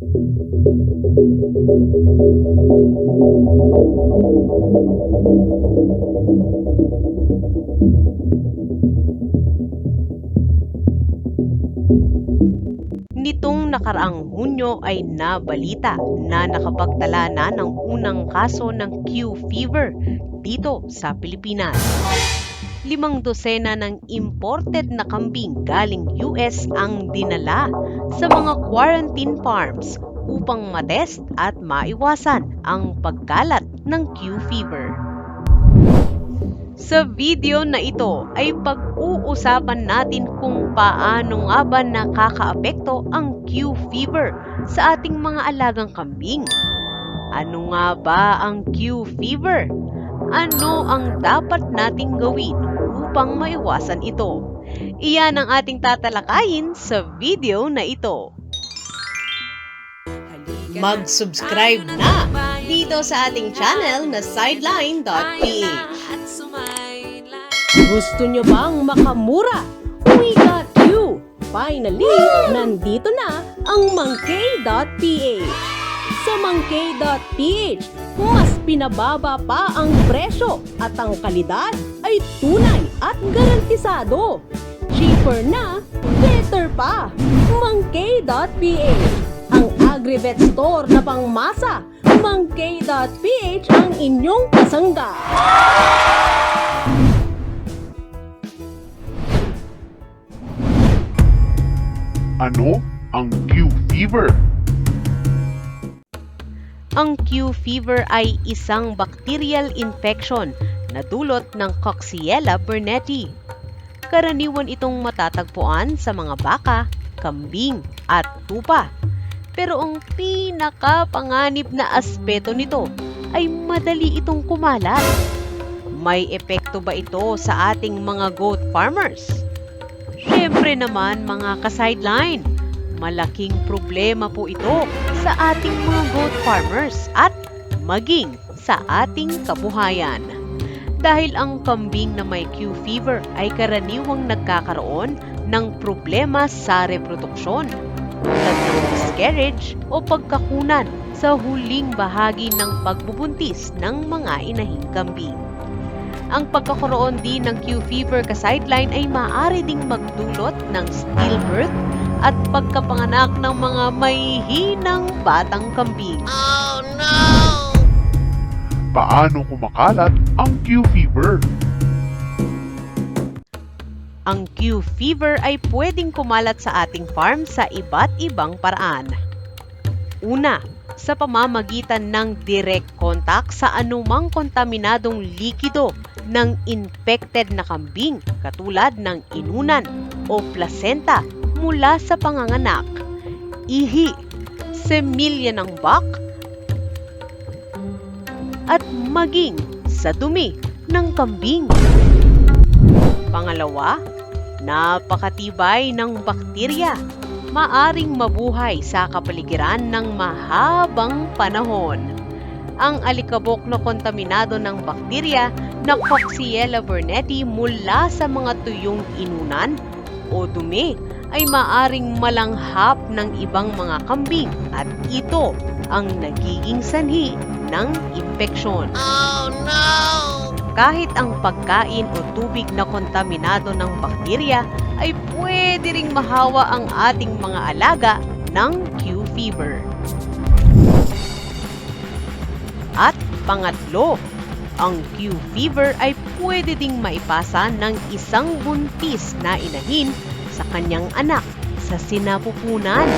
Nitong nakaraang Hunyo ay nabalita na nakapagtala na ng unang kaso ng Q fever dito sa Pilipinas. Limang dosena ng imported na kambing galing US ang dinala sa mga quarantine farms upang matest at maiwasan ang pagkalat ng Q fever. Sa video na ito ay pag-uusapan natin kung paano nga ba nakakaapekto ang Q fever sa ating mga alagang kambing. Ano nga ba ang Q fever? Ano ang dapat nating gawin upang maiwasan ito? Iyan ang ating tatalakayin sa video na ito. Mag-subscribe na dito sa ating channel na sideline.ph. Gusto nyo bang makamura? We got you! Finally, nandito na ang monkey.ph. Sa monkey.ph, mas pinababa pa ang presyo at ang kalidad ay tunay at garantisado. Cheaper na, better pa! Monkey.ph Ang agri-vet store na pangmasa. Monkey.ph ang inyong kasangga. Ano ang Q fever? Ang Q fever ay isang bacterial infection na dulot ng Coxiella burnetii. Karaniwan itong matatagpuan sa mga baka, kambing at tupa. Pero ang pinakapanganib na aspeto nito ay madali itong kumalat. May epekto ba ito sa ating mga goat farmers? Siyempre naman mga ka-sideline, malaking problema po ito sa ating mga goat farmers at maging sa ating kabuhayan. Dahil ang kambing na may Q fever ay karaniwang nagkakaroon ng problema sa reproduksyon tulad ng miscarriage o pagkakunan sa huling bahagi ng pagbubuntis ng mga inahing kambing. Ang pagkakaroon din ng Q fever ka-sideline ay maaari ding magdulot ng stillbirth at pagkapanganak ng mga may hinang batang kambing. Paano kumakalat ang Q fever? Ang Q fever ay pwedeng kumalat sa ating farm sa iba't ibang paraan. Una, sa pamamagitan ng direct contact sa anumang kontaminadong likido ng infected na kambing katulad ng inunan o placenta mula sa panganganak, ihi, semilya ng bak, at maging sa dumi ng kambing. Pangalawa, napakatibay ng bakterya. Maaring mabuhay sa kapaligiran ng mahabang panahon. Ang alikabok na kontaminado ng bakterya na Coxiella burnetii mula sa mga tuyong inunan o dumi ay maaring malanghap ng ibang mga kambing at ito ang nagiging sanhi ng impeksyon. Kahit ang pagkain o tubig na kontaminado ng bakterya ay pwede ring mahawa ang ating mga alaga ng Q fever. At pangatlo, ang Q fever ay pwede ding maipasa ng isang buntis na inahin sa kanyang anak sa sinapupunan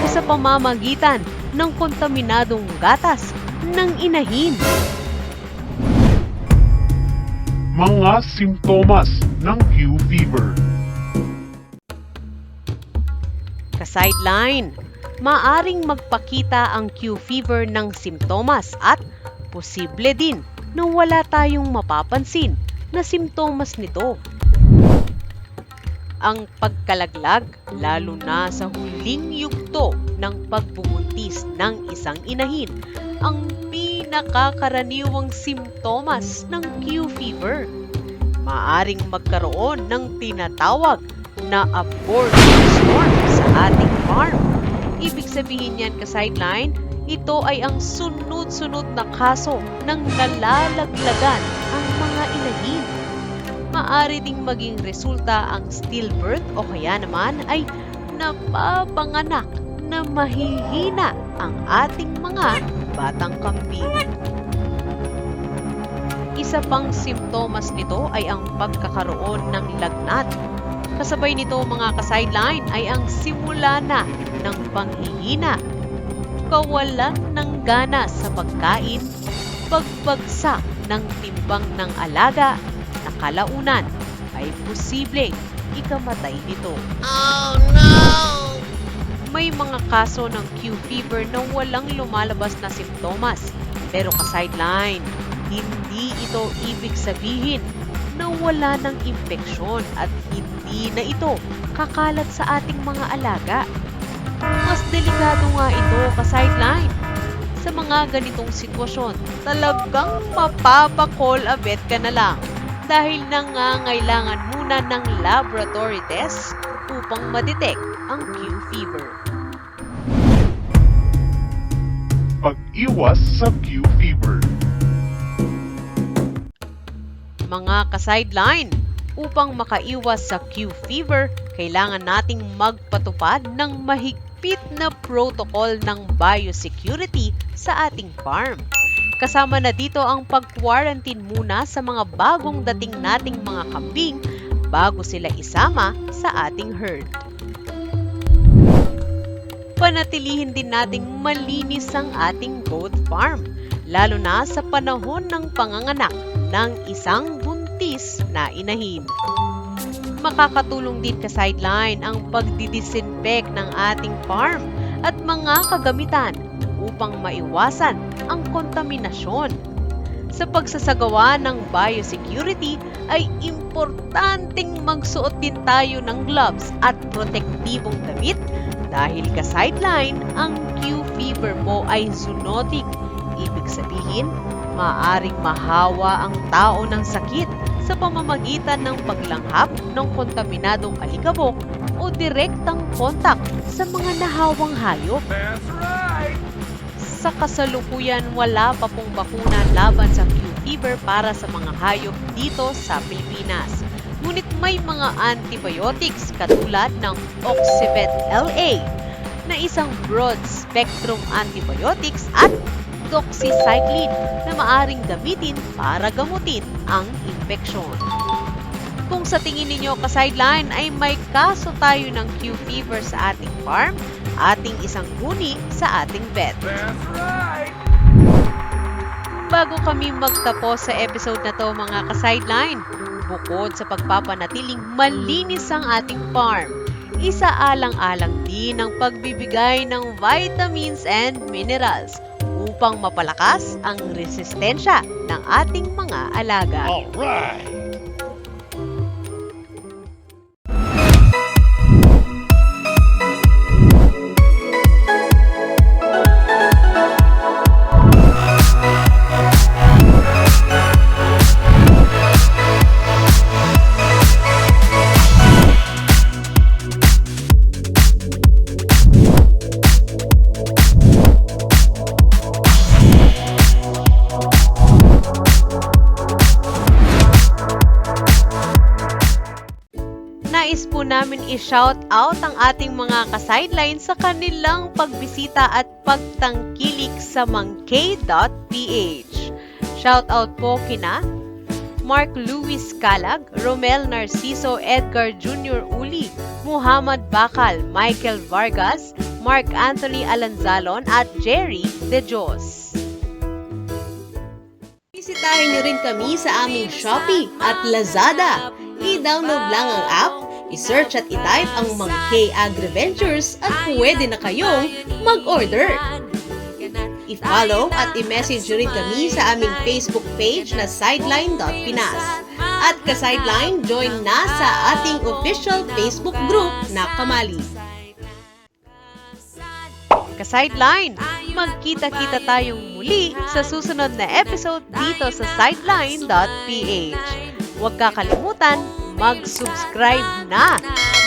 o sa pamamagitan ng kontaminadong gatas ng inahin. Mga simptomas ng Q fever. Ka-sideline, maaring magpakita ang Q fever ng simptomas at posible din na wala tayong mapapansin na simptomas nito. Ang pagkalaglag, lalo na sa huling yugto ng pagbubuntis ng isang inahin, ang pinakakaraniwang simptomas ng Q fever. Maaring magkaroon ng tinatawag na abortion storm sa ating farm. Ibig sabihin yan ka-sideline, ito ay ang sunod-sunod na kaso ng nalalaglagan ang mga inahin. Maari ding maging resulta ang stillbirth o kaya naman ay napapanganak na mahihina ang ating mga batang kambing. Isa pang simptomas nito ay ang pagkakaroon ng lagnat. Kasabay nito mga ka-sideline ay ang simula na ng panghihina, kawalan ng gana sa pagkain, pagbagsak ng timbang ng alaga na kalaunan ay posibleng ikamatay nito. Oh no! May mga kaso ng Q fever na walang lumalabas na simptomas. Pero ka-sideline, hindi ito ibig sabihin na wala ng impeksyon at hindi na ito kakalat sa ating mga alaga. Mas delikado nga ito ka-sideline. Sa mga ganitong sitwasyon, talagang mapapakol abet ka na lang dahil nangangailangan muna ng laboratory test upang madetect ang Q fever. Pag-iwas sa Q fever. Mga ka-sideline, upang makaiwas sa Q fever, kailangan nating magpatupad ng mahigpit na protocol ng biosecurity sa ating farm. Kasama na dito ang pag-quarantine muna sa mga bagong dating nating mga kambing bago sila isama sa ating herd. Panatilihin din nating malinis ang ating goat farm, lalo na sa panahon ng panganganak ng isang buntis na inahin. Makakatulong din ka sideline ang pagdidisinfect ng ating farm at mga kagamitan upang maiwasan ang kontaminasyon. Sa pagsasagawa ng biosecurity ay importanteng magsuot din tayo ng gloves at protektibong damit dahil ka-sideline, ang Q fever mo ay zoonotic. Ibig sabihin, maaring mahawa ang tao ng sakit sa pamamagitan ng paglanghap ng kontaminadong alikabok o direktang kontak sa mga nahawang hayop. Sa kasalukuyan, wala pa pong bakuna laban sa Q fever para sa mga hayop dito sa Pilipinas. Ngunit may mga antibiotics katulad ng Oxybet LA na isang broad-spectrum antibiotics at doxycycline na maaring gamitin para gamutin ang infeksyon. Kung sa tingin ninyo ka-sideline ay may kaso tayo ng Q fever sa ating farm, ating isang guni sa ating vet. Bago kami magtapos sa episode na to mga ka-sideline, bukod sa pagpapanatiling malinis ang ating farm, isaalang-alang din ang pagbibigay ng vitamins and minerals upang mapalakas ang resistensya ng ating mga alaga. Alright! Nais po namin i-shout out ang ating mga ka-sideline sa kanilang pagbisita at pagtangkilik sa mangkay.ph. Shout out po kina Mark Luis Calag, Romel Narciso Edgar Jr. Uli, Muhammad Bakal, Michael Vargas, Mark Anthony Alanzalon at Jerry De Dios. Bisitahin niyo rin kami sa aming Shopee at Lazada. I-download lang ang app, i-search at i-type ang Mangkay Agri-Ventures at pwede na kayong mag-order. I-follow at i-message rin kami sa aming Facebook page na sideline.pinas. At ka-sideline, join na sa ating official Facebook group na Kamali. Ka-sideline, magkita-kita tayong muli sa susunod na episode dito sa sideline.ph. Huwag kakalimutan, mag-subscribe na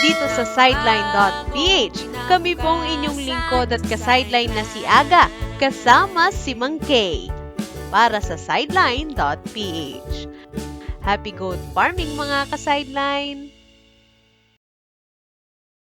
dito sa sideline.ph Kami pong inyong lingkod at ka-sideline na si Aga kasama si Mang Kay para sa sideline.ph. Happy goat farming mga ka-sideline!